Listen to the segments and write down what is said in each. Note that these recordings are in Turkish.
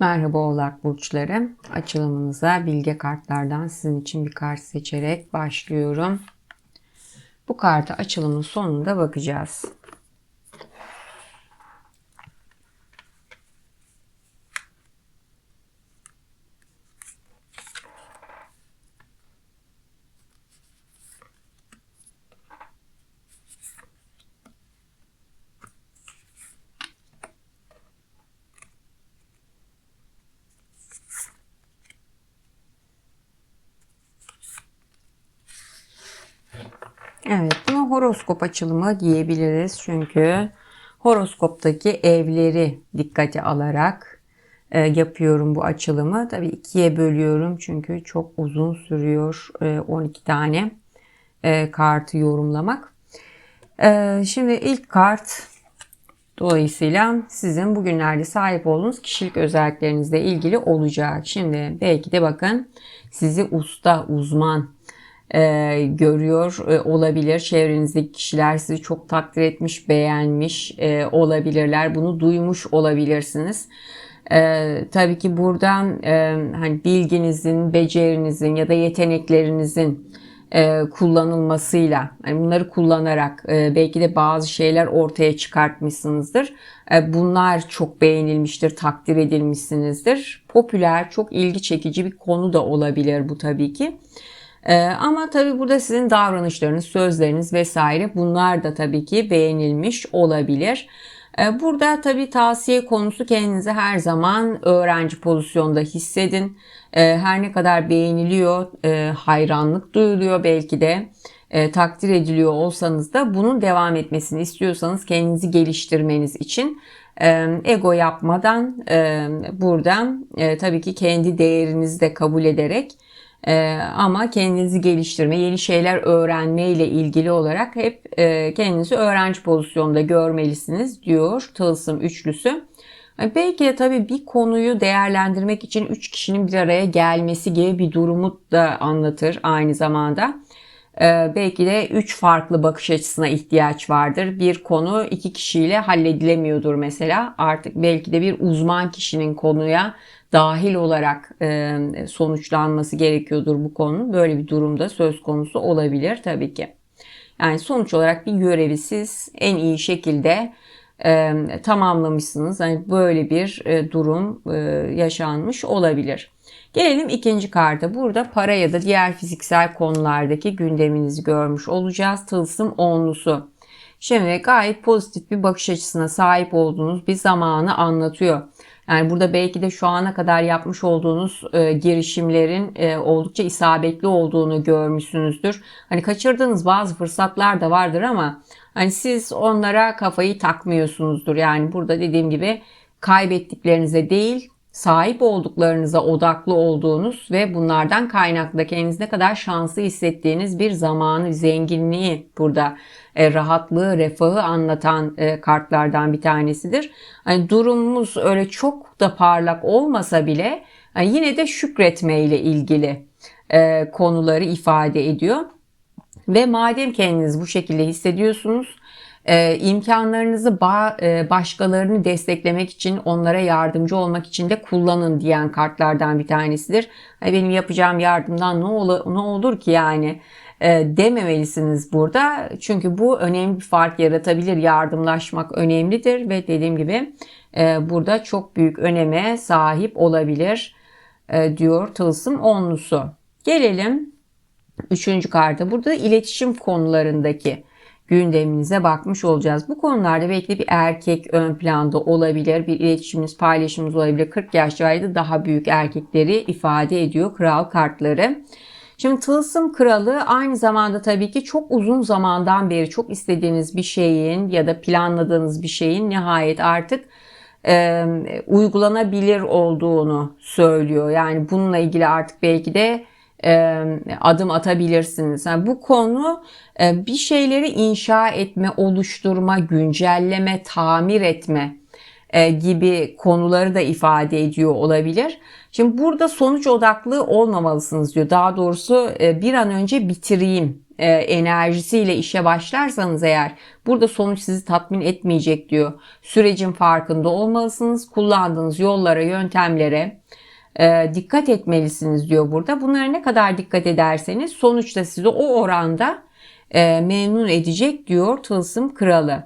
Merhaba Oğlak Burçları. Açılımınıza bilge kartlardan sizin için bir kart seçerek başlıyorum. Bu kartı açılımın sonunda bakacağız. Evet, buna horoskop açılımı diyebiliriz. Çünkü horoskoptaki evleri dikkate alarak e, yapıyorum bu açılımı. Tabii ikiye bölüyorum çünkü çok uzun sürüyor e, 12 tane e, kartı yorumlamak. E, şimdi ilk kart dolayısıyla sizin bugünlerde sahip olduğunuz kişilik özelliklerinizle ilgili olacak. Şimdi belki de bakın sizi usta, uzman, e, görüyor e, olabilir. Çevrenizdeki kişiler sizi çok takdir etmiş, beğenmiş e, olabilirler. Bunu duymuş olabilirsiniz. E, tabii ki buradan e, hani bilginizin, becerinizin ya da yeteneklerinizin e, kullanılmasıyla, yani bunları kullanarak e, belki de bazı şeyler ortaya çıkartmışsınızdır. E, bunlar çok beğenilmiştir, takdir edilmişsinizdir. Popüler, çok ilgi çekici bir konu da olabilir bu tabii ki. Ee, ama tabii burada sizin davranışlarınız, sözleriniz vesaire bunlar da tabii ki beğenilmiş olabilir. Ee, burada tabii tavsiye konusu kendinizi her zaman öğrenci pozisyonda hissedin. Ee, her ne kadar beğeniliyor, e, hayranlık duyuluyor belki de e, takdir ediliyor olsanız da bunun devam etmesini istiyorsanız kendinizi geliştirmeniz için e, ego yapmadan buradan tabii ki kendi değerinizi de kabul ederek ee, ama kendinizi geliştirme, yeni şeyler öğrenme ile ilgili olarak hep e, kendinizi öğrenci pozisyonda görmelisiniz diyor Tılsım Üçlüsü. Belki de tabii bir konuyu değerlendirmek için üç kişinin bir araya gelmesi gibi bir durumu da anlatır aynı zamanda. Ee, belki de üç farklı bakış açısına ihtiyaç vardır. Bir konu iki kişiyle halledilemiyordur mesela. Artık belki de bir uzman kişinin konuya dahil olarak e, sonuçlanması gerekiyordur bu konu. Böyle bir durumda söz konusu olabilir tabii ki. Yani sonuç olarak bir görevi siz en iyi şekilde e, tamamlamışsınız. Yani böyle bir e, durum e, yaşanmış olabilir. Gelelim ikinci karta. Burada para ya da diğer fiziksel konulardaki gündeminizi görmüş olacağız. Tılsım onlusu. Şimdi gayet pozitif bir bakış açısına sahip olduğunuz bir zamanı anlatıyor. Yani burada belki de şu ana kadar yapmış olduğunuz e, girişimlerin e, oldukça isabetli olduğunu görmüşsünüzdür. Hani kaçırdığınız bazı fırsatlar da vardır ama hani siz onlara kafayı takmıyorsunuzdur. Yani burada dediğim gibi kaybettiklerinize değil sahip olduklarınıza odaklı olduğunuz ve bunlardan kaynaklı kendiniz ne kadar şanslı hissettiğiniz bir zamanı, zenginliği burada e, rahatlığı, refahı anlatan e, kartlardan bir tanesidir. Hani durumumuz öyle çok da parlak olmasa bile yani yine de şükretme ile ilgili e, konuları ifade ediyor. Ve madem kendiniz bu şekilde hissediyorsunuz e, imkanlarınızı ba- başkalarını desteklemek için, onlara yardımcı olmak için de kullanın diyen kartlardan bir tanesidir. Benim yapacağım yardımdan ne, ol- ne olur ki yani e, dememelisiniz burada. Çünkü bu önemli bir fark yaratabilir. Yardımlaşmak önemlidir ve dediğim gibi e, burada çok büyük öneme sahip olabilir e, diyor Tılsım onlusu. Gelelim üçüncü karta. Burada iletişim konularındaki gündeminize bakmış olacağız. Bu konularda belki bir erkek ön planda olabilir. Bir iletişimimiz, paylaşımımız olabilir. 40 yaş civarında daha büyük erkekleri ifade ediyor kral kartları. Şimdi tılsım kralı aynı zamanda tabii ki çok uzun zamandan beri çok istediğiniz bir şeyin ya da planladığınız bir şeyin nihayet artık e, uygulanabilir olduğunu söylüyor. Yani bununla ilgili artık belki de e, adım atabilirsiniz. Yani bu konu e, bir şeyleri inşa etme, oluşturma, güncelleme, tamir etme e, gibi konuları da ifade ediyor olabilir. Şimdi burada sonuç odaklı olmamalısınız diyor. Daha doğrusu bir an önce bitireyim enerjisiyle işe başlarsanız eğer burada sonuç sizi tatmin etmeyecek diyor. Sürecin farkında olmalısınız. Kullandığınız yollara, yöntemlere e, dikkat etmelisiniz diyor burada. Bunlara ne kadar dikkat ederseniz sonuçta sizi o oranda e, memnun edecek diyor Tılsım Kralı.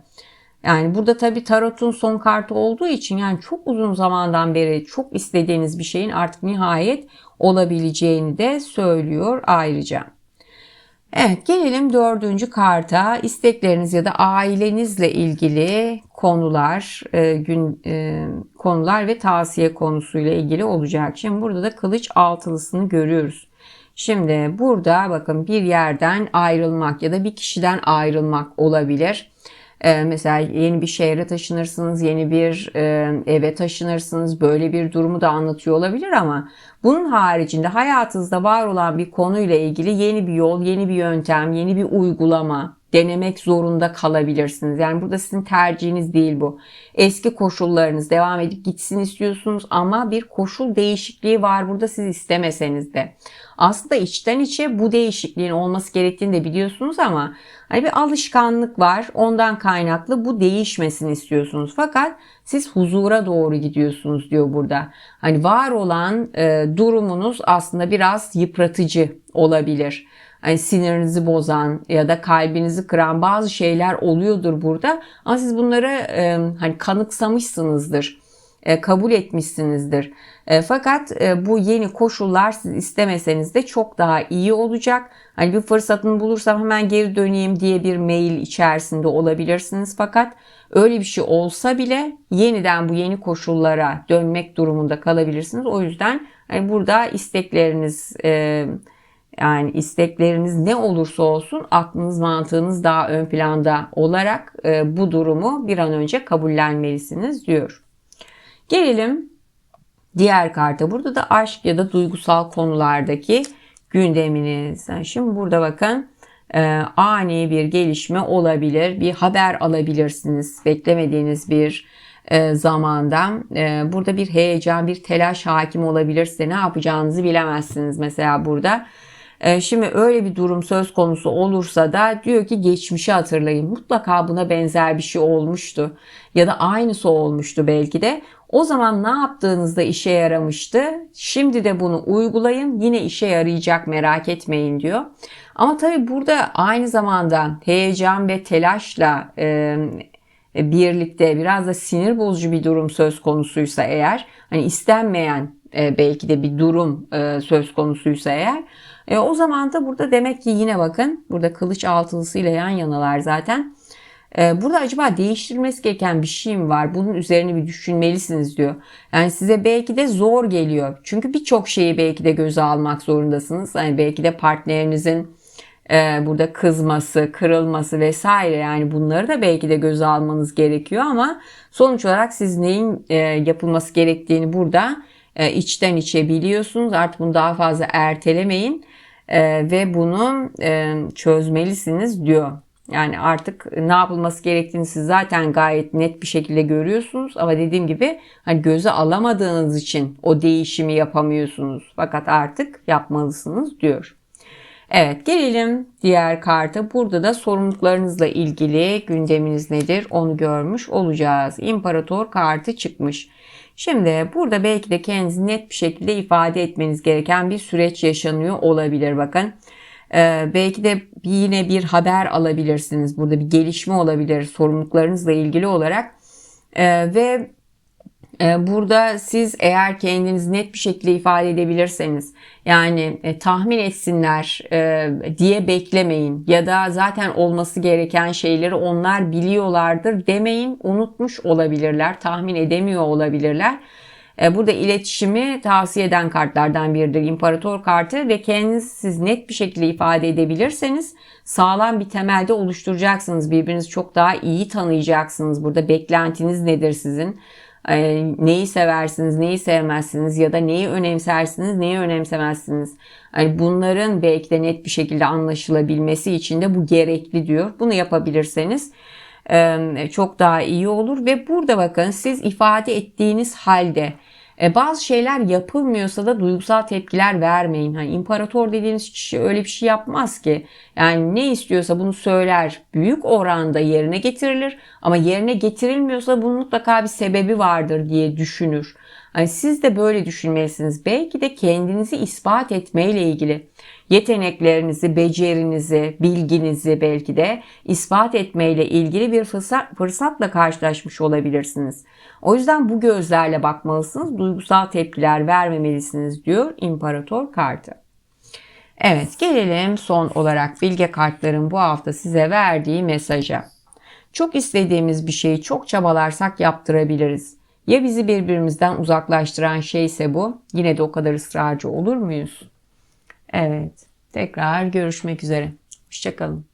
Yani burada tabi tarotun son kartı olduğu için yani çok uzun zamandan beri çok istediğiniz bir şeyin artık nihayet olabileceğini de söylüyor ayrıca. Evet gelelim dördüncü karta istekleriniz ya da ailenizle ilgili konular e, gün e, konular ve tavsiye konusuyla ilgili olacak. Şimdi burada da kılıç altılısını görüyoruz. Şimdi burada bakın bir yerden ayrılmak ya da bir kişiden ayrılmak olabilir. Ee, mesela yeni bir şehre taşınırsınız, yeni bir e, eve taşınırsınız. Böyle bir durumu da anlatıyor olabilir ama bunun haricinde hayatınızda var olan bir konuyla ilgili yeni bir yol, yeni bir yöntem, yeni bir uygulama denemek zorunda kalabilirsiniz. Yani burada sizin tercihiniz değil bu. Eski koşullarınız devam edip gitsin istiyorsunuz ama bir koşul değişikliği var burada siz istemeseniz de. Aslında içten içe bu değişikliğin olması gerektiğini de biliyorsunuz ama hani bir alışkanlık var. Ondan kaynaklı bu değişmesini istiyorsunuz. Fakat siz huzura doğru gidiyorsunuz diyor burada. Hani var olan e, durumunuz aslında biraz yıpratıcı olabilir hani sinirinizi bozan ya da kalbinizi kıran bazı şeyler oluyordur burada. Ama siz bunları e, hani kanıksamışsınızdır. E, kabul etmişsinizdir. E, fakat e, bu yeni koşullar siz istemeseniz de çok daha iyi olacak. Hani bir fırsatını bulursam hemen geri döneyim diye bir mail içerisinde olabilirsiniz. Fakat öyle bir şey olsa bile yeniden bu yeni koşullara dönmek durumunda kalabilirsiniz. O yüzden hani burada istekleriniz e, yani istekleriniz ne olursa olsun aklınız mantığınız daha ön planda olarak e, bu durumu bir an önce kabullenmelisiniz diyor. Gelelim diğer karta. Burada da aşk ya da duygusal konulardaki gündeminiz. Yani şimdi burada bakın e, ani bir gelişme olabilir. Bir haber alabilirsiniz. Beklemediğiniz bir e, zamandan. E, burada bir heyecan, bir telaş hakim olabilirse ne yapacağınızı bilemezsiniz. Mesela burada ee, şimdi öyle bir durum söz konusu olursa da diyor ki geçmişi hatırlayın. Mutlaka buna benzer bir şey olmuştu. Ya da aynısı olmuştu belki de. O zaman ne yaptığınızda işe yaramıştı. Şimdi de bunu uygulayın. Yine işe yarayacak merak etmeyin diyor. Ama tabii burada aynı zamanda heyecan ve telaşla e, birlikte biraz da sinir bozucu bir durum söz konusuysa eğer hani istenmeyen e, belki de bir durum e, söz konusuysa eğer e, o zaman da burada demek ki yine bakın burada kılıç altılısıyla yan yanalar zaten. E, burada acaba değiştirilmesi gereken bir şey mi var? Bunun üzerine bir düşünmelisiniz diyor. Yani size belki de zor geliyor. Çünkü birçok şeyi belki de göze almak zorundasınız. Yani belki de partnerinizin e, burada kızması, kırılması vesaire yani bunları da belki de göze almanız gerekiyor ama sonuç olarak siz neyin e, yapılması gerektiğini burada e, içten içe biliyorsunuz. Artık bunu daha fazla ertelemeyin e, ve bunu e, çözmelisiniz diyor. Yani artık ne yapılması gerektiğini siz zaten gayet net bir şekilde görüyorsunuz ama dediğim gibi hani göze alamadığınız için o değişimi yapamıyorsunuz. Fakat artık yapmalısınız diyor. Evet gelelim diğer karta. Burada da sorumluluklarınızla ilgili gündeminiz nedir onu görmüş olacağız. İmparator kartı çıkmış. Şimdi burada belki de kendinizi net bir şekilde ifade etmeniz gereken bir süreç yaşanıyor olabilir bakın. Ee, belki de yine bir haber alabilirsiniz. Burada bir gelişme olabilir sorumluluklarınızla ilgili olarak. Ee, ve burada siz eğer kendinizi net bir şekilde ifade edebilirseniz yani e, tahmin etsinler e, diye beklemeyin ya da zaten olması gereken şeyleri onlar biliyorlardır demeyin unutmuş olabilirler tahmin edemiyor olabilirler. E, burada iletişimi tavsiye eden kartlardan biridir imparator kartı ve kendinizi siz net bir şekilde ifade edebilirseniz sağlam bir temelde oluşturacaksınız. Birbirinizi çok daha iyi tanıyacaksınız. Burada beklentiniz nedir sizin? Ee, neyi seversiniz, neyi sevmezsiniz ya da neyi önemsersiniz, neyi önemsemezsiniz. Yani bunların belki de net bir şekilde anlaşılabilmesi için de bu gerekli diyor. Bunu yapabilirseniz çok daha iyi olur ve burada bakın siz ifade ettiğiniz halde e, bazı şeyler yapılmıyorsa da duygusal tepkiler vermeyin. Hani imparator dediğiniz kişi öyle bir şey yapmaz ki. Yani ne istiyorsa bunu söyler. Büyük oranda yerine getirilir ama yerine getirilmiyorsa bunun mutlaka bir sebebi vardır diye düşünür. Hani siz de böyle düşünmelisiniz. Belki de kendinizi ispat etmeyle ilgili yeteneklerinizi, becerinizi, bilginizi belki de ispat etmeyle ilgili bir fırsat, fırsatla karşılaşmış olabilirsiniz. O yüzden bu gözlerle bakmalısınız. Duygusal tepkiler vermemelisiniz diyor İmparator kartı. Evet gelelim son olarak bilge kartların bu hafta size verdiği mesaja. Çok istediğimiz bir şeyi çok çabalarsak yaptırabiliriz. Ya bizi birbirimizden uzaklaştıran şeyse bu, yine de o kadar ısrarcı olur muyuz? Evet, tekrar görüşmek üzere. Hoşçakalın.